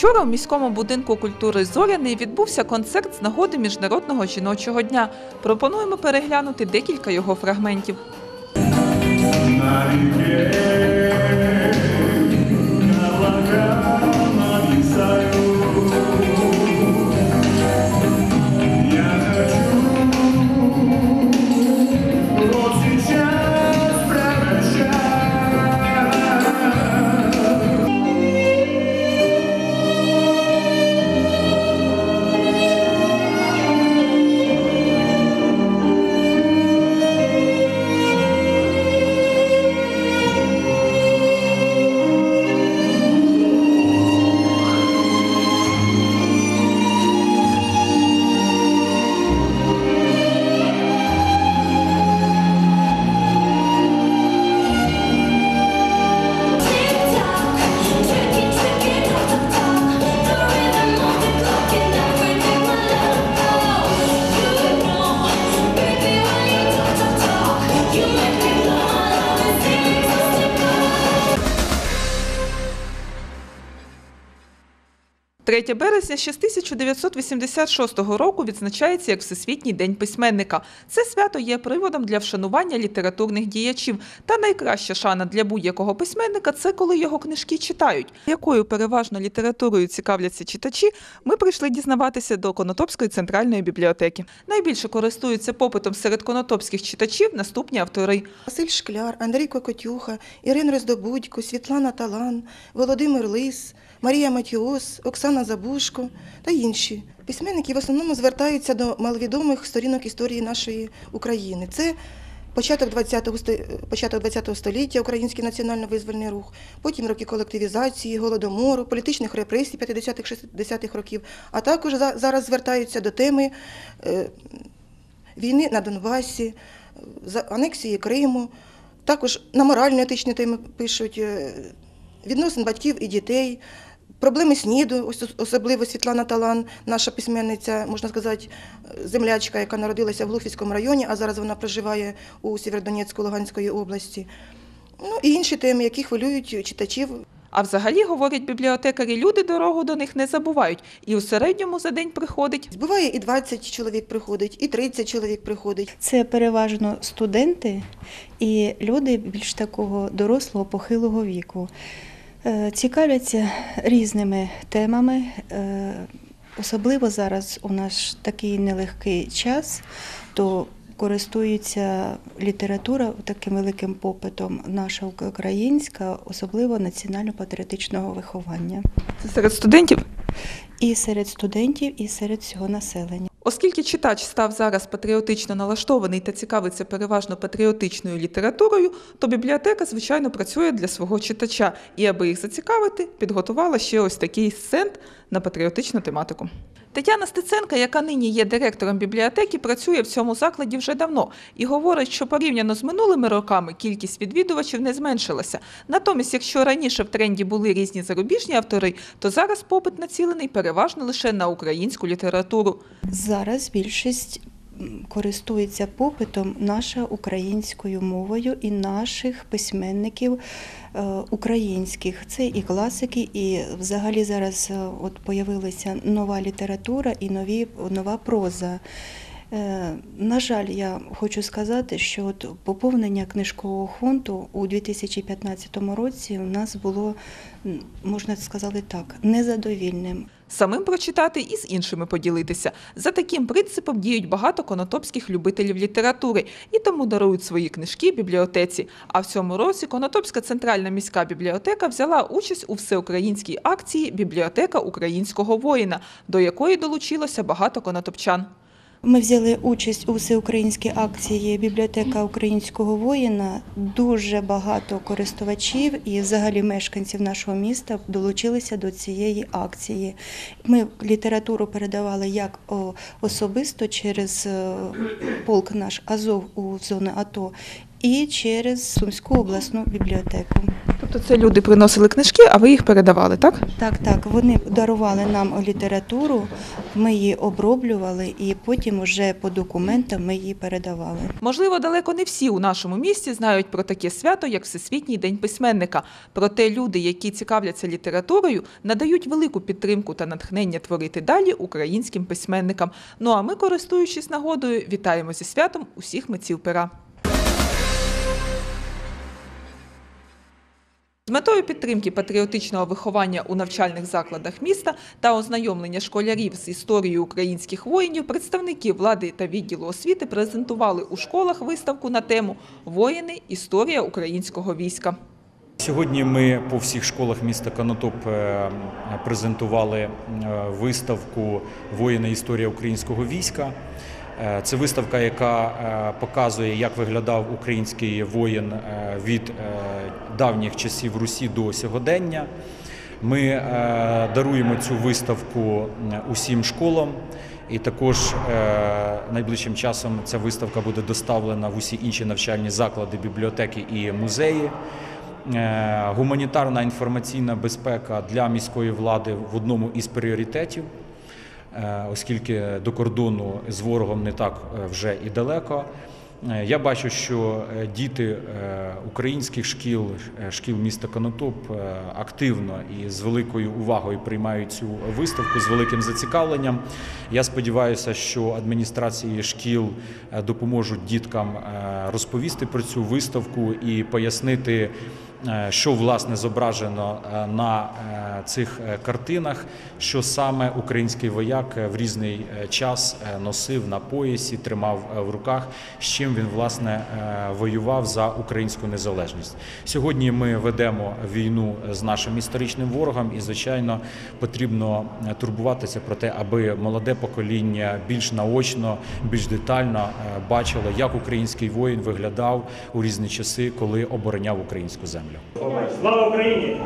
Вчора у міському будинку культури Зоряний відбувся концерт з нагоди Міжнародного жіночого дня. Пропонуємо переглянути декілька його фрагментів. You 3 березня ще з 1986 року відзначається як Всесвітній день письменника. Це свято є приводом для вшанування літературних діячів. Та найкраща шана для будь-якого письменника це коли його книжки читають. Якою переважно літературою цікавляться читачі, ми прийшли дізнаватися до Конотопської центральної бібліотеки. Найбільше користуються попитом серед конотопських читачів наступні автори. Василь Шкляр, Андрій Кокотюха, Ірина Роздобудько, Світлана Талан, Володимир Лис, Марія Матіос, Оксана Забушко та інші. Письменники в основному звертаються до маловідомих сторінок історії нашої України. Це початок 20-го, початок 20-го століття, Український національно-визвольний рух, потім роки колективізації, голодомору, політичних репресій 50-х, 60-х років, а також за- зараз звертаються до теми е, війни на Донбасі, анексії Криму. Також на морально-етичні теми пишуть е, відносин батьків і дітей, проблеми СНІДу, особливо Світлана Талан, наша письменниця, можна сказати, землячка, яка народилася в Глухівському районі, а зараз вона проживає у Сєвєродонецьку Луганської області. Ну і інші теми, які хвилюють читачів А взагалі, говорять бібліотекарі, люди дорогу до них не забувають. І у середньому за день приходить Буває і 20 чоловік приходить, і 30 чоловік приходить. Це переважно студенти і люди більш такого дорослого похилого віку. Е, Цікавляться різними темами. е, Особливо зараз у нас такий нелегкий час, то користується література таким великим попитом наша українська, особливо національно-патріотичного виховання. це серед студентів. І серед студентів, і серед всього населення. Оскільки читач став зараз патріотично налаштований та цікавиться переважно патріотичною літературою, то бібліотека, звичайно, працює для свого читача і, аби їх зацікавити, підготувала ще ось такий сцент на патріотичну тематику. Тетяна Стеценка, яка нині є директором бібліотеки, працює в цьому закладі вже давно і говорить, що порівняно з минулими роками кількість відвідувачів не зменшилася. Натомість, якщо раніше в тренді були різні зарубіжні автори, то зараз попит націлений переважно лише на українську літературу. Зараз більшість користується попитом наша українською мовою і наших письменників е, українських. Це і класики, і взагалі зараз е, от появилася нова література і нові, нова проза. Е, На жаль, я хочу сказати, що от поповнення книжкового фонду у 2015 році у нас було, можна сказати так, незадовільним. Самим прочитати і з іншими поділитися. За таким принципом діють багато конотопських любителів літератури і тому дарують свої книжки бібліотеці. А в цьому році Конотопська центральна міська бібліотека взяла участь у всеукраїнській акції Бібліотека українського воїна, до якої долучилося багато конотопчан. Ми взяли участь у всеукраїнській акції Бібліотека українського воїна. Дуже багато користувачів і взагалі мешканців нашого міста долучилися до цієї акції. Ми літературу передавали як особисто через е, полк наш Азов у зону АТО і через Сумську обласну бібліотеку. Тобто це люди приносили книжки, а ви їх передавали, так? Так, так, вони дарували нам літературу, ми її оброблювали і потім уже по документам ми її передавали. Можливо, далеко не всі у нашому місті знають про таке свято, як Всесвітній день письменника. Проте люди, які цікавляться літературою, надають велику підтримку та натхнення творити далі українським письменникам. Ну а ми, користуючись нагодою, вітаємо зі святом усіх митців пера. Метою підтримки патріотичного виховання у навчальних закладах міста та ознайомлення школярів з історією українських воїнів, представники влади та відділу освіти презентували у школах виставку на тему Воїни. Історія українського війська. Сьогодні ми по всіх школах міста Конотоп е, презентували е, виставку Воїни історія українського війська. Е, Це виставка, яка е, показує, як виглядав український воїн е, від давніх часів Русі до сьогодення. Ми даруємо цю виставку усім школам. І також найближчим часом ця виставка буде доставлена в усі інші навчальні заклади, бібліотеки і музеї. Гуманітарна інформаційна безпека для міської влади в одному із пріоритетів, оскільки до кордону з ворогом не так е, вже і далеко. Е, Я бачу, що е, діти е, українських шкіл, е, шкіл міста Конотоп е, активно і з великою увагою приймають цю виставку з великим зацікавленням. Я сподіваюся, що адміністрації шкіл е, допоможуть діткам е, розповісти про цю виставку і пояснити. Е, Що власне зображено е, на е, цих картинах, що саме український вояк в різний час носив на поясі, тримав в руках, з чим він власне воював за українську незалежність. Сьогодні ми ведемо війну з нашим історичним ворогом, і звичайно потрібно турбуватися про те, аби молоде покоління більш наочно, більш детально бачило, як український воїн виглядав у різні часи, коли обороняв українську землю. Слава Україні!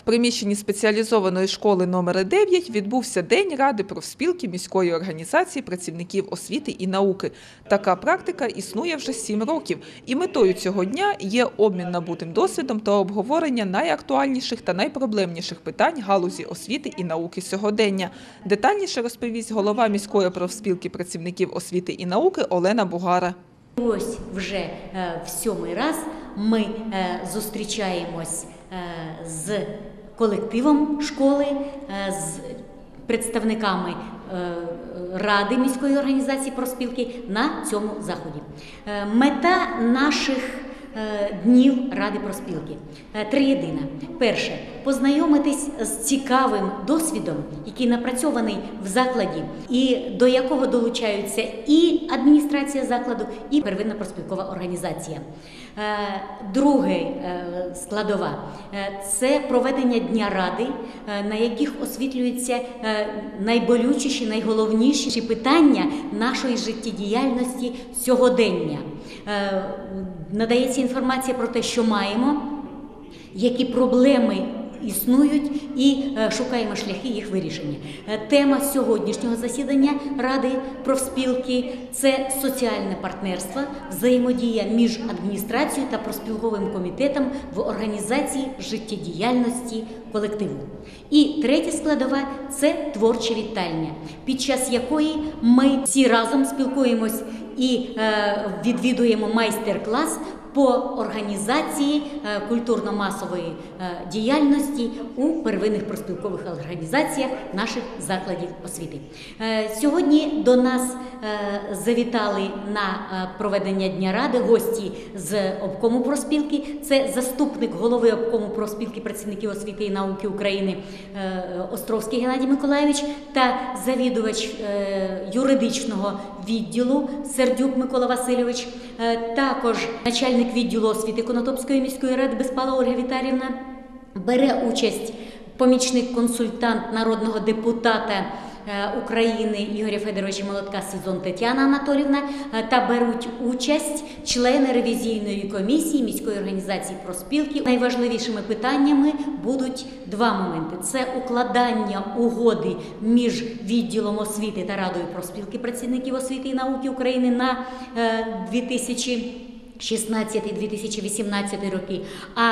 В приміщенні спеціалізованої школи номер 9 відбувся День Ради профспілки міської організації працівників освіти і науки. Така практика існує вже 7 років, і метою цього дня є обмін набутим досвідом та обговорення найактуальніших та найпроблемніших питань галузі освіти і науки сьогодення. Детальніше розповість голова міської профспілки працівників освіти і науки Олена Бугара. Ось вже е, в сьомий раз ми е, зустрічаємось з колективом школи, е, з представниками е, ради міської організації профспілки на цьому заході. Е, Мета наших е, днів Ради профспілки е, триєдина. Перше познайомитись з цікавим досвідом, який напрацьований в закладі, і до якого долучаються і адміністрація закладу, і первинна профспілкова організація. Е, Друге е, складова е, це проведення дня ради, на яких освітлюються найболючіші, найголовніші питання нашої життєдіяльності сьогодення. Надається інформація про те, що маємо, які проблеми існують, і е, шукаємо шляхи їх вирішення. Е, Тема сьогоднішнього засідання Ради профспілки це соціальне партнерство, взаємодія між адміністрацією та профспілковим комітетом в організації життєдіяльності колективу. І третя складова це творча вітальня, під час якої ми всі разом спілкуємось і е, відвідуємо майстер-клас по організації е, культурно-масової е, діяльності у первинних проспілкових організаціях наших закладів освіти. Е, Сьогодні до нас завітали на проведення Дня Ради гості з обкому проспілки. Це заступник голови обкому проспілки працівників освіти і науки України Островський Геннадій Миколайович та завідувач юридичного відділу Сердюк Микола Васильович, е, також начальник відділу освіти Конотопської міської ради Безпала Ольга Віталівна бере участь помічник консультант народного депутата України Ігоря Федоровича Молотка Сезон Тетяна Анатолівна е, та беруть участь члени ревізійної комісії міської організації проспілки. Найважливішими питаннями будуть два моменти: це укладання угоди між відділом освіти та радою проспілки працівників освіти і науки України на е, 2000 16-2018 роки. А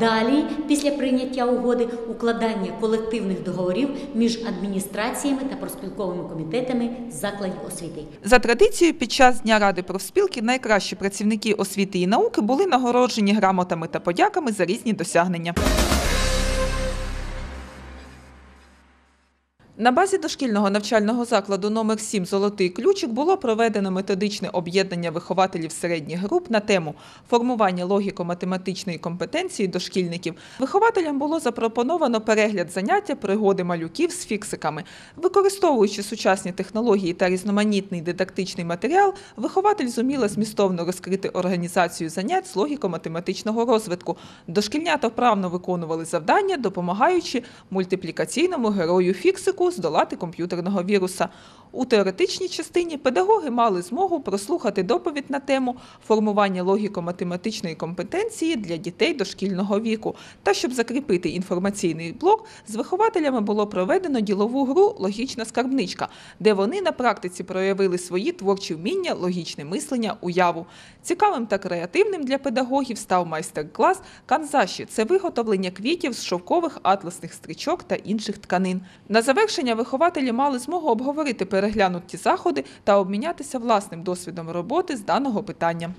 далі, після прийняття угоди, укладання колективних договорів між адміністраціями та проспілковими комітетами закладів освіти. За традицією, під час Дня Ради профспілки найкращі працівники освіти і науки були нагороджені грамотами та подяками за різні досягнення. На базі дошкільного навчального закладу номер 7 Золотий ключик було проведено методичне об'єднання вихователів середніх груп на тему формування логіко-математичної компетенції дошкільників. Вихователям було запропоновано перегляд заняття пригоди малюків з фіксиками. Використовуючи сучасні технології та різноманітний дидактичний матеріал, вихователь зуміла змістовно розкрити організацію занять з логіко-математичного розвитку. Дошкільнята вправно виконували завдання, допомагаючи мультиплікаційному герою фіксику здолати комп'ютерного віруса. У теоретичній частині педагоги мали змогу прослухати доповідь на тему формування логіко-математичної компетенції для дітей дошкільного віку. Та щоб закріпити інформаційний блок, з вихователями було проведено ділову гру Логічна скарбничка, де вони на практиці проявили свої творчі вміння, логічне мислення, уяву. Цікавим та креативним для педагогів став майстер-клас канзаші. Це виготовлення квітів з шовкових атласних стрічок та інших тканин. На завершення вихователі мали змогу обговорити переглянуті заходи та обмінятися власним досвідом роботи з даного питання.